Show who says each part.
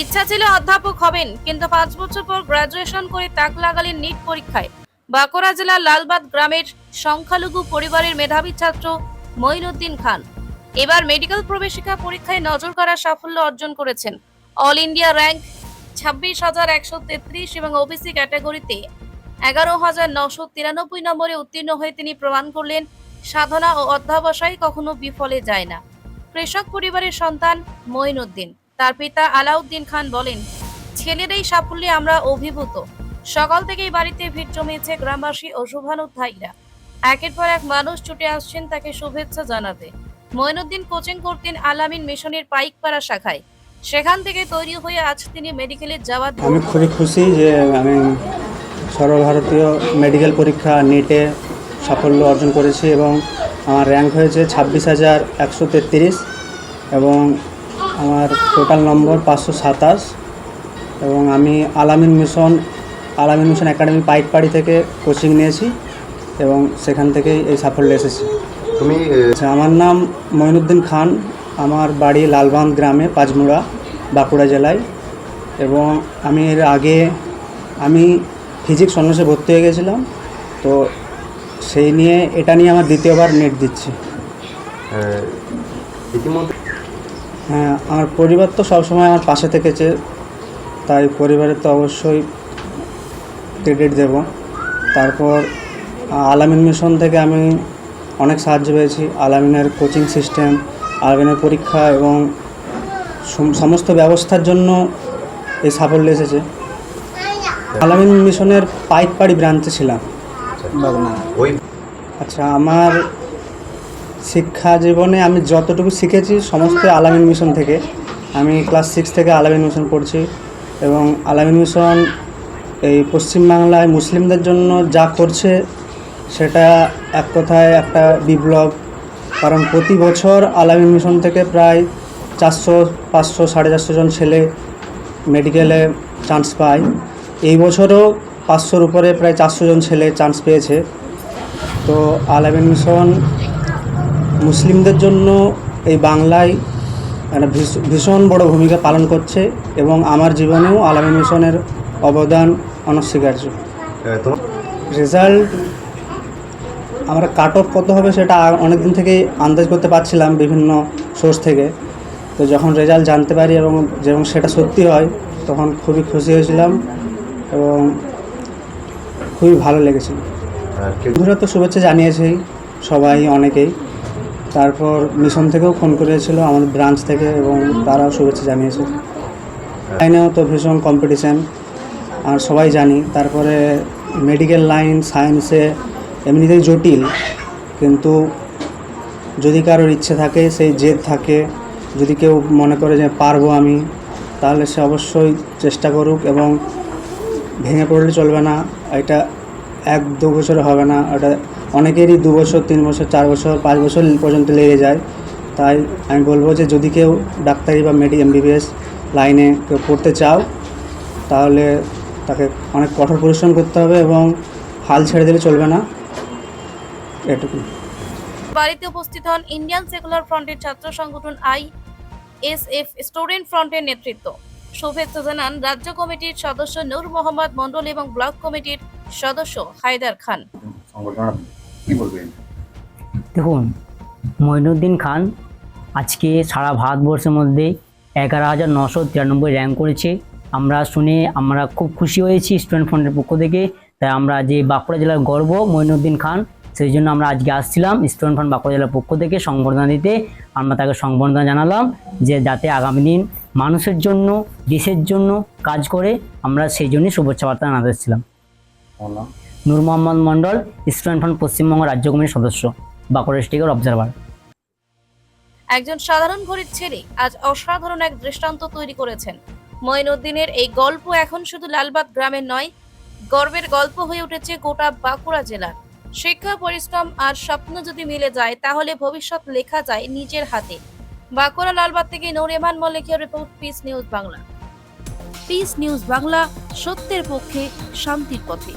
Speaker 1: ইচ্ছা ছিল অধ্যাপক হবেন, কিন্তু পাঁচ বছর পর গ্রাজুয়েশন করে তাক লাগালেন নিট পরীক্ষায়। বাঁকুড়া জেলার লালবাদ গ্রামের সংখ্যালঘু পরিবারের মেধাবী ছাত্র মঈনুদ্দিন খান। এবার মেডিকেল প্রবেশিকা পরীক্ষায় নজর করার সাফল্য অর্জন করেছেন। অল ইন্ডিয়া র্যাঙ্ক ছাব্বিশ হাজার একশো তেত্রিশ এবং ওবিসি ক্যাটাগরিতে এগারো হাজার নশো তিরানব্বই নম্বরে উত্তীর্ণ হয়ে তিনি প্রমাণ করলেন, সাধনা ও অধ্যাবসায় কখনো বিফলে যায় না। কৃষক পরিবারের সন্তান মঈনুদ্দিন। তার পিতা আলাউদ্দিন খান বলেন ছেলের এই সাফল্যে আমরা অভিভূত। সকাল থেকেই বাড়িতে ভিড় জমিয়েছে গ্রামবাসী ও শুভানুধ্যায়ীরা। একের পর এক মানুষ ছুটে আসছেন তাকে শুভেচ্ছা জানাতে। মঈনুদ্দিন কোচিং করতেন আলামিন মিশনের পাইকপাড়া শাখায়। সেখান থেকে তৈরি হয়ে আজ তিনি মেডিকেলে যাওয়ার
Speaker 2: আমি খুবই খুশি যে আমি সর্বভারতীয় মেডিকেল পরীক্ষা নিটে সাফল্য অর্জন করেছি এবং আমার র্যাঙ্ক হয়েছে ছাব্বিশ হাজার একশো তেত্রিশ এবং আমার টোটাল নম্বর পাঁচশো সাতাশ এবং আমি আলামিন মিশন আলামিন মিশন একাডেমি পাইকপাড়ি থেকে কোচিং নিয়েছি এবং সেখান থেকেই এই সাফল্য এসেছি।
Speaker 3: তুমি
Speaker 2: আচ্ছা আমার নাম মঈনুদ্দিন খান। আমার বাড়ি লালবাঁধ গ্রামে পাঁচমুড়া বাঁকুড়া জেলায়। এবং আমি এর আগে আমি ফিজিক্স অনার্সে ভর্তি হয়ে গেছিলাম। তো সেই নিয়ে এটা নিয়ে আমার দ্বিতীয়বার নেট দিচ্ছি।
Speaker 3: ইতিমধ্যে
Speaker 2: হ্যাঁ আমার পরিবার তো সবসময় আমার পাশে থেকেছে তাই পরিবারের তো অবশ্যই ক্রেডিট দেব। তারপর আলামিন মিশন থেকে আমি অনেক সাহায্য পেয়েছি। আলামিনের কোচিং সিস্টেম আলামিনের পরীক্ষা এবং সমস্ত ব্যবস্থার জন্য এই সাফল্য এসেছে। আলামিন মিশনের পাইকপাড়ি ব্রাঞ্চে ছিলাম। আচ্ছা আমার শিক্ষা জীবনে আমি যতটুকু শিখেছি, সমস্ত আলামিন মিশন থেকে। আমি ক্লাস সিক্স থেকে আলামিন মিশন পড়ছি এবং আলামিন মিশন এই পশ্চিমবাংলায় মুসলিমদের জন্য যা করছে, সেটা এক কথায় একটা বিপ্লব। কারণ প্রতি বছর আলামিন মিশন থেকে প্রায় চারশো, পাঁচশো, সাড়ে চারশো জন ছেলে মেডিকেলে চান্স পায়। এই বছরও পাঁচশোর উপরে প্রায় চারশো জন ছেলে চান্স পেয়েছে। তো আলামিন মিশন মুসলিমদের জন্য এই বাংলায় একটা ভীষ- ভীষণ বড় ভূমিকা পালন করছে এবং আমার জীবনেও আলামিন মিশনের অবদান অনস্বীকার্য।
Speaker 3: আহ,
Speaker 2: রেজাল্ট আমরা কাট অফ কত হবে সেটা অনেক দিন থেকেই আন্দাজ করতে পারছিলাম বিভিন্ন সোর্স থেকে। তো যখন রেজাল্ট জানতে পারি এবং যেমন সেটা সত্যি হয় তখন খুবই খুশি হয়েছিলাম এবং খুবই ভালো লেগেছিল। বন্ধুরা তো শুভেচ্ছা জানিয়েছেই সবাই অনেকেই। তারপর মিশন থেকেও ফোন করেছিল, আমাদের ব্রাঞ্চ থেকে এবং তারাও শুভেচ্ছা জানিয়েছে। লাইনেও তো ভীষণ কম্পিটিশান আর সবাই জানি। তারপরে মেডিকেল লাইন সায়েন্সে এমনিতেই জটিল, কিন্তু যদি কারোর ইচ্ছে থাকে সেই জেদ থাকে। যদি কেউ মনে করে যে পারব আমি, তাহলে সে অবশ্যই চেষ্টা করুক এবং ভেঙে পড়লে চলবে না। এটা এক দু বছরে হবে না ওটা অনেকেরই দু বছর তিন বছর চার বছর পাঁচ বছর পর্যন্ত লেগে যায়। তাই আমি বলব যে যদি কেউ ডাক্তারি বা মেডি এমবিবিএস লাইনে কেউ পড়তে চাও তাহলে তাকে অনেক কঠোর পরিশ্রম করতে হবে এবং হাল ছেড়ে দিলে চলবে না। এটুকু
Speaker 1: বাড়িতে উপস্থিত হন ইন্ডিয়ান সেকুলার ফ্রন্টের ছাত্র সংগঠন আই এস এফ স্টুডেন্ট ফ্রন্টের নেতৃত্ব। শুভেচ্ছা জানান রাজ্য কমিটির সদস্য নূর মোহাম্মদ মণ্ডল এবং ব্লক কমিটির সদস্য হায়দার খান।
Speaker 3: সংগঠন কি বলবেন?
Speaker 4: দেখুন মঈনুদ্দিন খান আজকে সারা ভারতবর্ষের মধ্যে এগারো হাজার নশো তিরানব্বই র্যাঙ্ক করেছে। আমরা শুনে আমরা খুব খুশি হয়েছি স্টুডেন্ট ফ্রন্টের পক্ষ থেকে। তাই আমরা যে বাঁকুড়া জেলার গর্ব মঈনুদ্দিন খান সেই জন্য আমরা আজকে আসছিলাম স্টুডেন্ট ফ্রন্ট বাঁকুড়া জেলার পক্ষ থেকে সংবর্ধনা দিতে। আমরা তাকে সংবর্ধনা জানালাম যে যাতে আগামী দিন মানুষের জন্য দেশের জন্য কাজ করে। আমরা সেই জন্যই শুভেচ্ছা বার্তা জানাতে এসেছিলাম। নূর মোহাম্মদ মণ্ডল স্টুডেন্ট ফ্রন্ট পশ্চিমবঙ্গ রাজ্য কমিটির সদস্য, বাঁকুড়া ডিস্ট্রিক্টের অবজারভার
Speaker 1: একজন সাধারণ ঘরের ছেলে আজ অসাধারণ এক দৃষ্টান্ত তৈরি করেছেন। মঈনুদ্দিনের এই গল্প এখন শুধু লালবাগ গ্রামের নয়, গর্বের গল্প হয়ে উঠেছে গোটা বাঁকুড়া জেলার। শিক্ষা, পরিশ্রম আর স্বপ্ন যদি মিলে যায়, তাহলে ভবিষ্যৎ লেখা যায় নিজের হাতে। বাঁকুড়া লালবাগ থেকে নৌরেমান মল্লিকের report, peace news Bangla. Peace news Bangla, সত্যের পক্ষে, শান্তির পথে।